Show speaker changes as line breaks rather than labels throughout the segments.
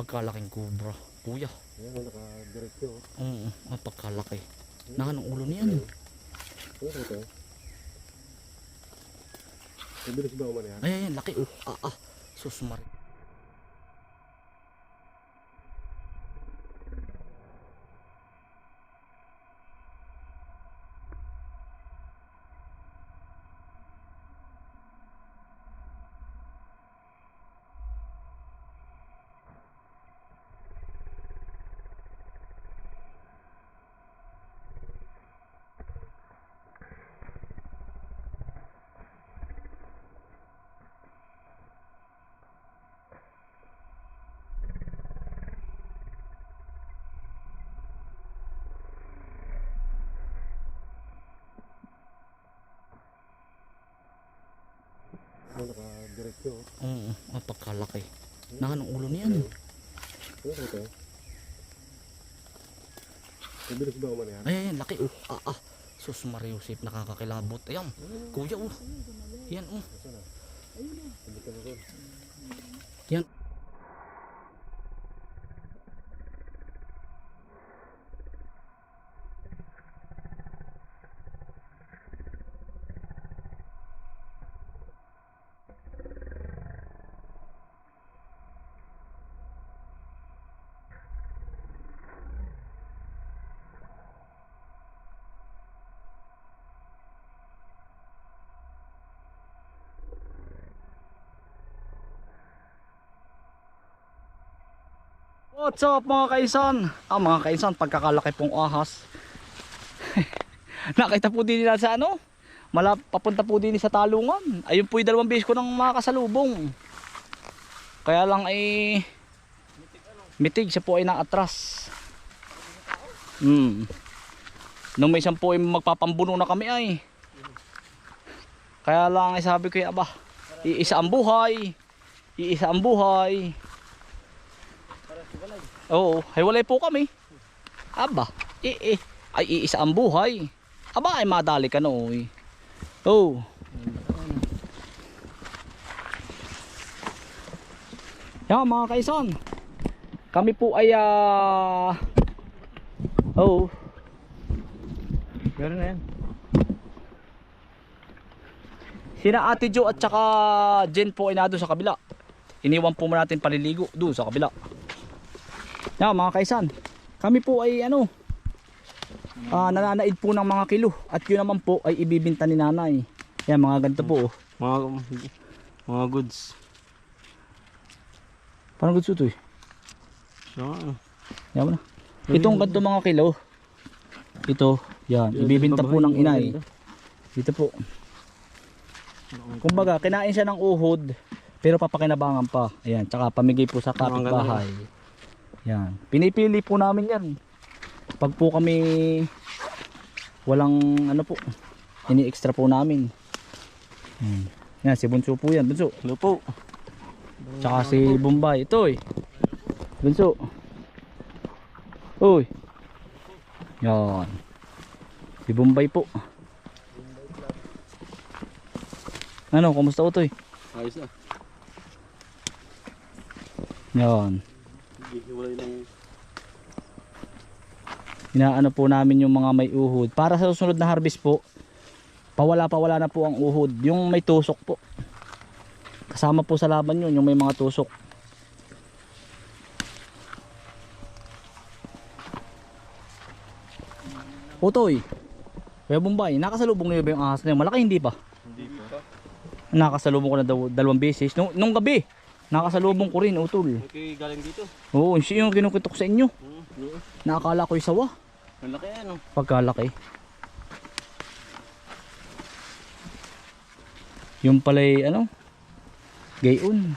Pagkalaking kubra. Kuya.
Ayan, oh, naka-diretso. oh.
Oo, ang pagkalaki. Nakan ang ulo niyan.
Ano ito? Mabilis ba yan?
Ay, ay, ay, laki. Oh, ah, ah. Susmar.
Ayan, naka-diretso. oh.
Oo, ang pagkalaki. Nakan ang ulo niyan.
Ano ito? Mabilis ba umano yan?
Ay, ay, ay, laki. Oh, ah, ah. Sus Mariusip, nakakakilabot. Ayan, kuya, oh. Yan, oh. Yan. What's up mga kaisan? Ah mga kaisan, pagkakalaki pong ahas. Nakita po din nila sa ano? Mala, papunta po din sa talungan. Ayun po yung dalawang beses ko ng mga kasalubong. Kaya lang ay mitig siya po ay nakatras. Hmm. Nung may isang po ay magpapambuno na kami ay. Kaya lang ay sabi ko ay aba, iisa ang buhay. Iisa ang buhay. Oo, hiwalay po kami. Aba, eh, eh, ay iisa ang buhay. Aba, ay madali ka nooy. Oo. Yan mga kaisan. Kami po ay ah Oo. Meron na yan. Sina Ate Jo at saka Jen po ay nado sa kabila. Iniwan po muna natin paliligo doon sa kabila. Yan mga kaisan. Kami po ay ano ah nananaid po ng mga kilo at yun naman po ay ibibinta ni nanay. Yan mga ganito po. oh.
Mga mga goods.
Parang gusto to eh.
So, ano?
Yan mo na. Itong ganito mga kilo. Ito, yan. Ibibinta po ng inay. Dito po. Kumbaga, kinain siya ng uhod, pero papakinabangan pa. Ayan, tsaka pamigay po sa kapitbahay. Yan. Pinipili po namin yan. Pag po kami walang ano po, ini-extra po namin. Yan. Yan, si Bunso po yan. Bunso.
Hello po.
Tsaka si Bombay. Ito eh. Bunso. Uy. Yan. Si Bombay po. Ano, kumusta utoy?
Ayos na.
Yan.
Hiwalay lang.
Inaano po namin yung mga may uhod. Para sa susunod na harvest po, pawala-pawala na po ang uhod. Yung may tusok po. Kasama po sa laban yun, yung may mga tusok. Utoy. Kuya Bombay, nakasalubong niyo ba yung ahas na yun? Malaki hindi pa.
Hindi pa.
Nakasalubong ko na daw dalawang beses. Nung, nung gabi, nakasalubong ko rin, utol.
Okay, galing dito.
Oo, siya yung kinukitok sa inyo.
Hmm, oo.
Nakakala ko yung sawa.
Ang laki ano.
Pagkalaki. Yung pala'y ano? Gayon.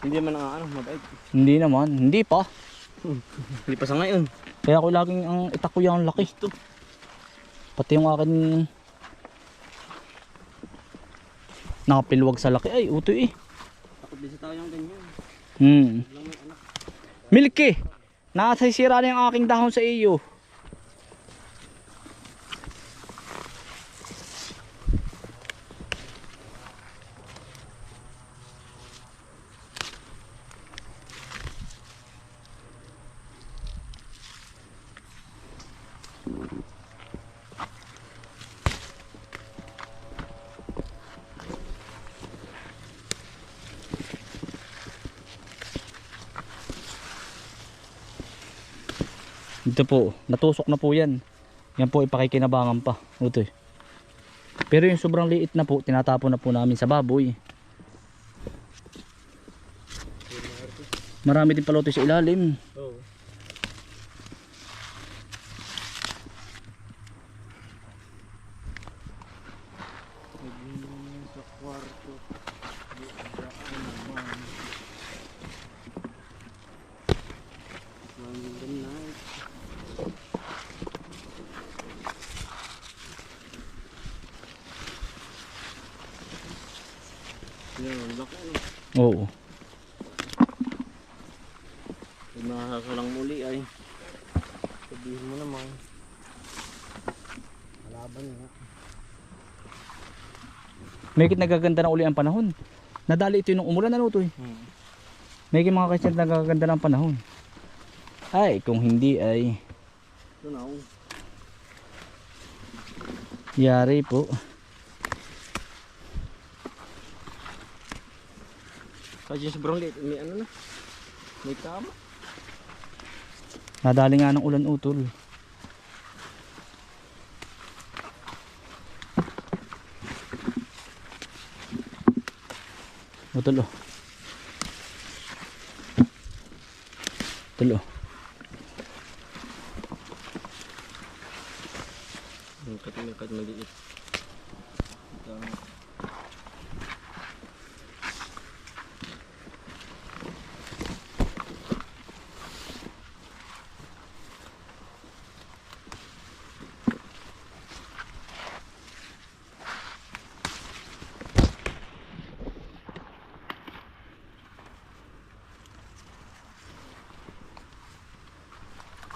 Hindi man ang ano, mabait.
Hindi naman. Hindi pa.
Hindi pa sa ngayon.
Kaya ko laging ang itak ko yung laki. Pati yung akin nakapilwag sa laki. Ay, uto eh.
Din sa tao.
Hmm. Milky! Nasa sira na yung aking dahon sa iyo.
Dito po, natusok na po yan. Yan po ipakikinabangan pa. Ito eh. Pero yung sobrang liit na po, tinatapon na po namin sa baboy. Marami din pala ito sa ilalim.
Oo. sa kwarto. Random night. Yan, ang laki ano.
Oo.
Kung nakasalang muli ay sabihin mo naman. Kalaban nga.
May nagaganda na uli ang panahon. Nadali ito yung umulan ano to eh.
Hmm.
May mga kasi nagaganda ng panahon. Ay, kung hindi ay
na oh.
yari po.
Kasi sobrang liit. May ano na. May tama.
Nadali nga ng ulan utol. Utol oh. Utol oh.
Yung kat maliit. Tama.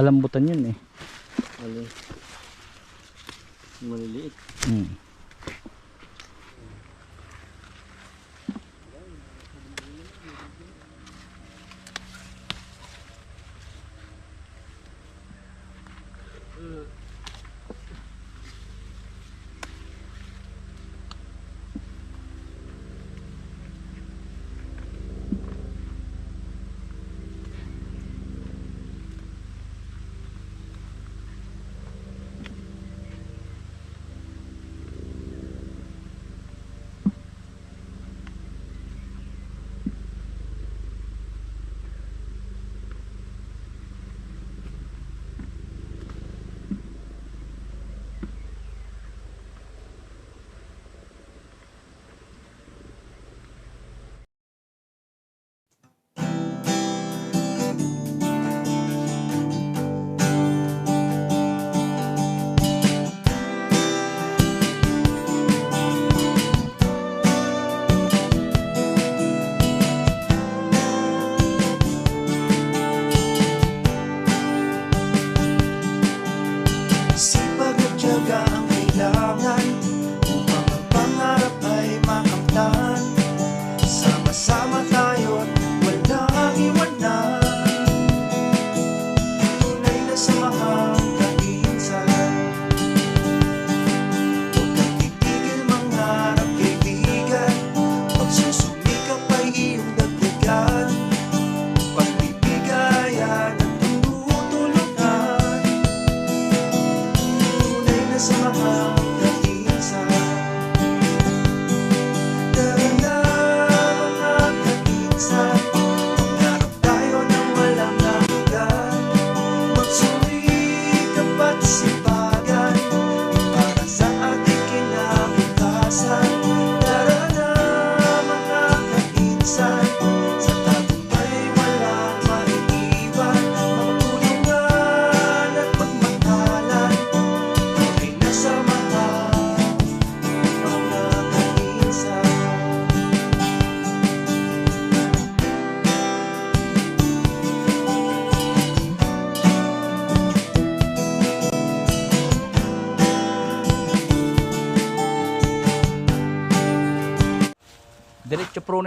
Kalambutan yun eh.
Alin? Maliliit.
Hmm.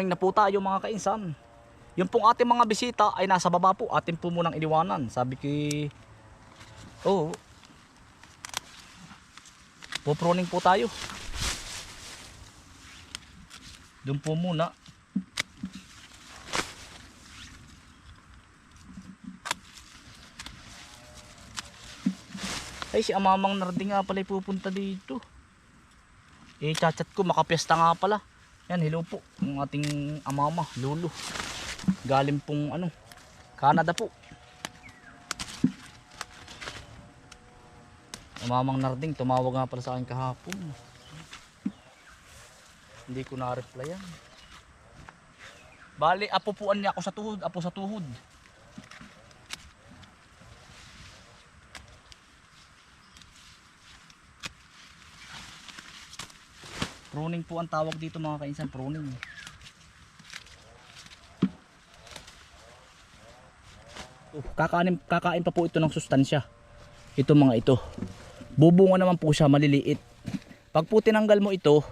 Pruning na po tayo mga kainsan. Yung pong ating mga bisita ay nasa baba po. Atin po munang iniwanan. Sabi ki... Oo.
Puproning po tayo. Doon po muna. Ay, si Amamang Narding nga pala pupunta dito. Eh, chat ko, makapiesta nga pala. Yan, hello po. Ang ating amama, lolo. Galing pong ano, Canada po. Amamang Narding, tumawag nga pala sa akin kahapon. Hindi ko na-replyan. Bali, apupuan niya ako sa tuhod, apo sa tuhod. Pruning po ang tawag dito mga kainsan, pruning. Oh, kakain, kakain pa po ito ng sustansya. Ito mga ito. Bubunga naman po siya maliliit. Pag po tinanggal mo ito,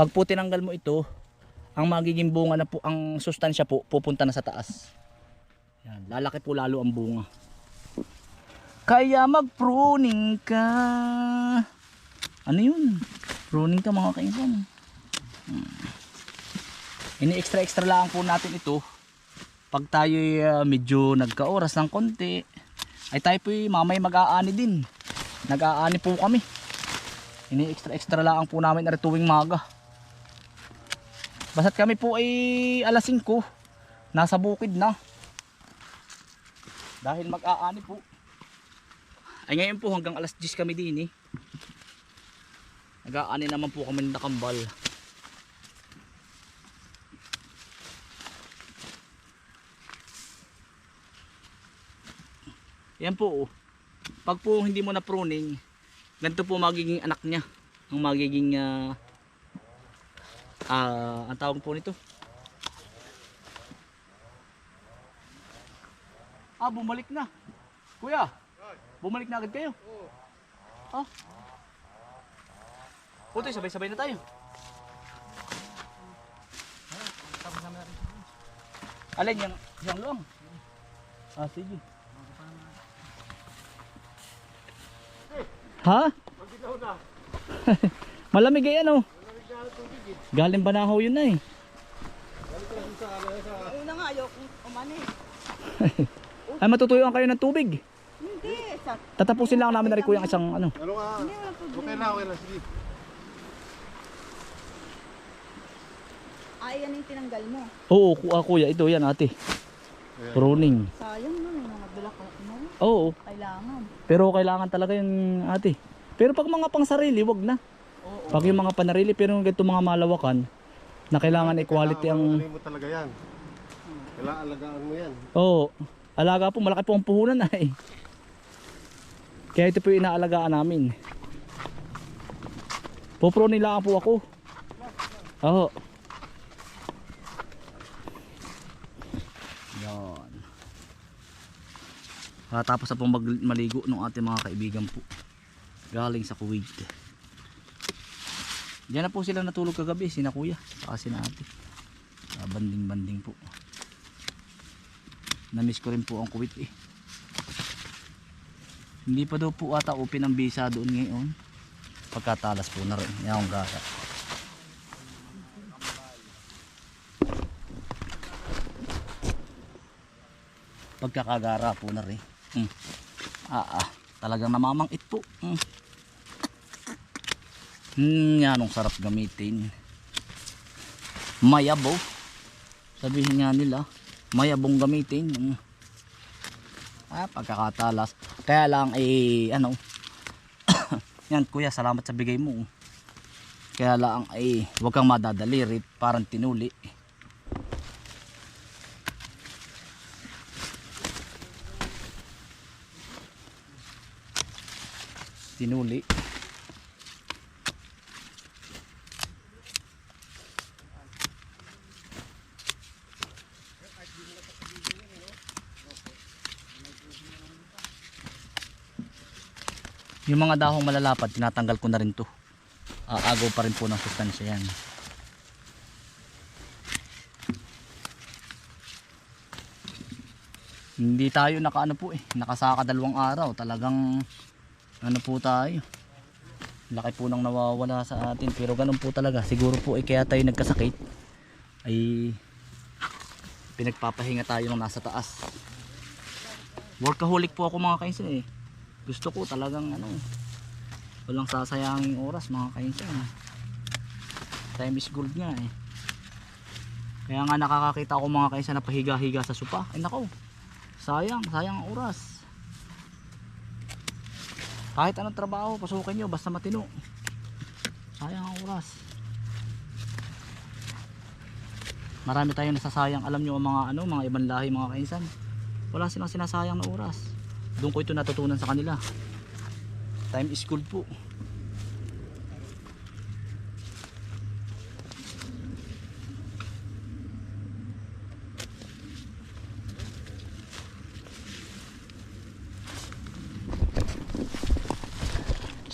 pag po tinanggal mo ito, ang magiging bunga na po, ang sustansya po, pupunta na sa taas. Yan, lalaki po lalo ang bunga. Kaya mag-pruning ka. Ano yun? Pruning ka mga kaisan. Hmm. Ini-extra-extra lang po natin ito. Pag tayo medyo nagka-oras ng konti, ay tayo po mamay mag-aani din. Nag-aani po kami. Ini-extra-extra lang po namin na tuwing maga. Basta't kami po ay alas 5, nasa bukid na. Dahil mag-aani po. Ay ngayon po hanggang alas 10 kami din eh. Nag-aani naman po kami nakambal. Yan po oh. Pag po hindi mo na pruning, ganito po magiging anak niya. Ang magiging ah ah, ang tawag po nito. Ah, bumalik na. Kuya, bumalik na agad kayo. Ah. Puto, sabay-sabay na tayo. Alin yung, yung luang? Ah, sige. Ha? Malamig ay ano? Galing banahaw yun na eh.
Una nga, ayoko umano eh.
Ay matutuyuan kayo ng tubig.
Hindi, sa,
Tatapusin lang namin na rin kuya ang isang ano.
Ano nga? Okay na, okay na. Sige.
Ay, yan yung tinanggal mo.
Oo, ku- ah, kuya, ito yan ate. Pruning.
Sayang nun, yung mga bulaklak mo.
Oo,
Kailangan.
pero kailangan talaga yung ate. Pero pag mga pang sarili, wag na.
Oo.
Pag yung mga panarili, pero yung ganito mga malawakan, na kailangan equality ang...
Kailangan mo talaga yan. Kailangan alagaan mo yan.
Oo, alaga po, malaki po ang puhunan ay. Kaya ito po yung inaalagaan namin. Puprunin lang po ako. Oo. Yan. Ah, tapos na pong maligo ng ating mga kaibigan po. Galing sa Kuwait. Diyan na po sila natulog kagabi, sina kuya, saka sina ate. Ah, banding-banding po. Namiss ko rin po ang Kuwait eh. Hindi pa daw po ata open ang visa doon ngayon. Pagkatalas po na rin. Yan ang gata. Pagkakagara po na rin. Mm. Ah, ah. Talagang namamangit po. Mm. Ang sarap gamitin. Mayabaw. Sabihin nga nila, mayabong gamitin. Mm. Ah, pagkakatalas. Kaya lang eh ano. yan kuya, salamat sa bigay mo. Kaya lang ay wag kang madadali, parang tinuli. Tinuli. Yung mga dahong malalapad, tinatanggal ko na rin to. Aagaw pa rin po ng sustansya yan. Hindi tayo naka ano po eh, nakasaka dalawang araw. Talagang ano po tayo. laki po nang nawawala sa atin pero ganun po talaga. Siguro po eh kaya tayo nagkasakit. Ay pinagpapahinga tayo ng nasa taas. Workaholic po ako mga kainsan eh. Gusto ko talagang ano walang sasayanging oras mga kainsan. Time is gold nga eh. Kaya nga nakakakita ako mga kainsan na pahiga-higa sa sopa ay nako. Sayang sayang ang oras kahit anong trabaho pasukin nyo basta matino. Sayang ang oras. Marami tayong nasasayang. Alam nyo ang mga ano mga ibang lahi mga kainsan. Wala silang sinasayang na oras. Doon ko ito natutunan sa kanila. Time is gold po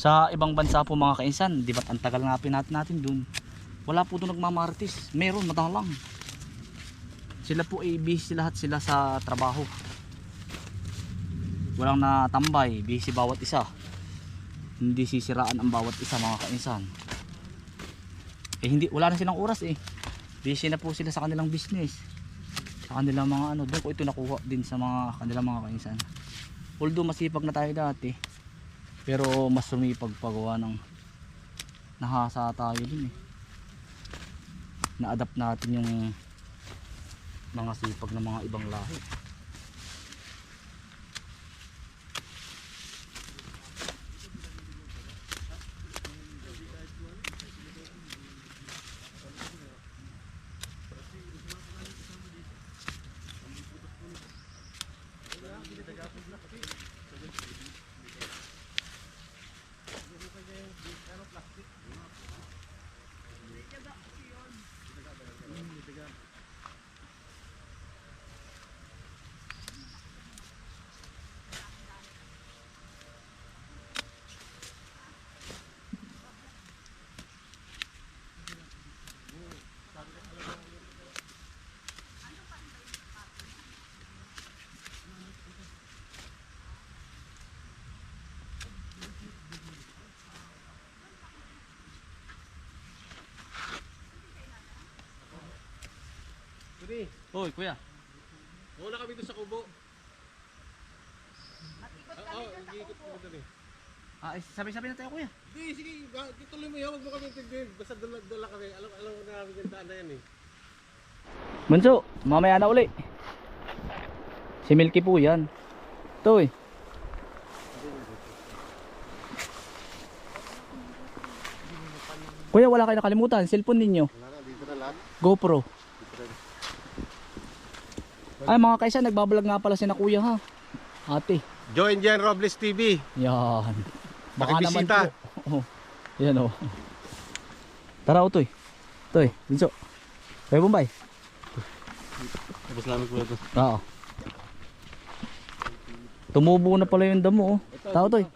sa ibang bansa po mga kainsan di ba't ang tagal nga natin natin doon wala po doon nagmamartis. Meron madalang. Sila po ay busy lahat sila sa trabaho. Walang natambay busy bawat isa. Hindi sisiraan ang bawat isa mga kainsan. Eh hindi wala na silang oras eh. Busy na po sila sa kanilang business. Sa kanilang mga ano doon ko ito nakuha din sa mga kanilang mga kainsan. Although masipag na tayo dati pero mas sumipag pagawa ng nahasa tayo din eh. Na-adapt natin yung mga sipag ng mga ibang lahi
Pwede.
Hoy kuya
Wala kami doon sa kubo. Oo, hindi ko doon eh.
ah, eh, sabi-sabi na tayo kuya
Hindi, sige, tuloy mo yan, huwag mo kami intindihin. Basta dala, dala kami. Alam, alam na namin yung daan na yan eh.
Bunso, mamaya na uli. Si Milky po yan. Ito eh. Kuya, wala kayo nakalimutan. Cellphone ninyo.
Wala na, dito na lahat.
GoPro. Ay mga kaisa, nagbablog nga pala si na kuya ha. Ate.
Join Jan Robles TV.
Yan. Baka naman po. Oh. Yan o. Tara o Toy. Toy, Binso. Toy Bombay.
Tapos namin po ito.
Oo. Tumubo na pala yung damo oh. Tao Toy.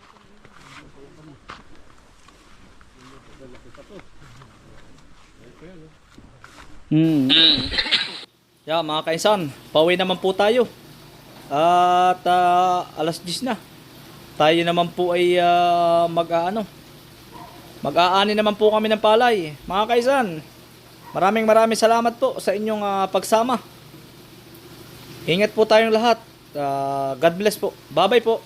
Hmm. Yeah, mga kainsan, pauwi naman po tayo. At ah, alas 10 na. Tayo naman po ay ah, mag-aano. Mag-aani naman po kami ng palay. Mga kaisan, maraming maraming salamat po sa inyong ah, pagsama. Ingat po tayong lahat. Ah, God bless po. Bye-bye po.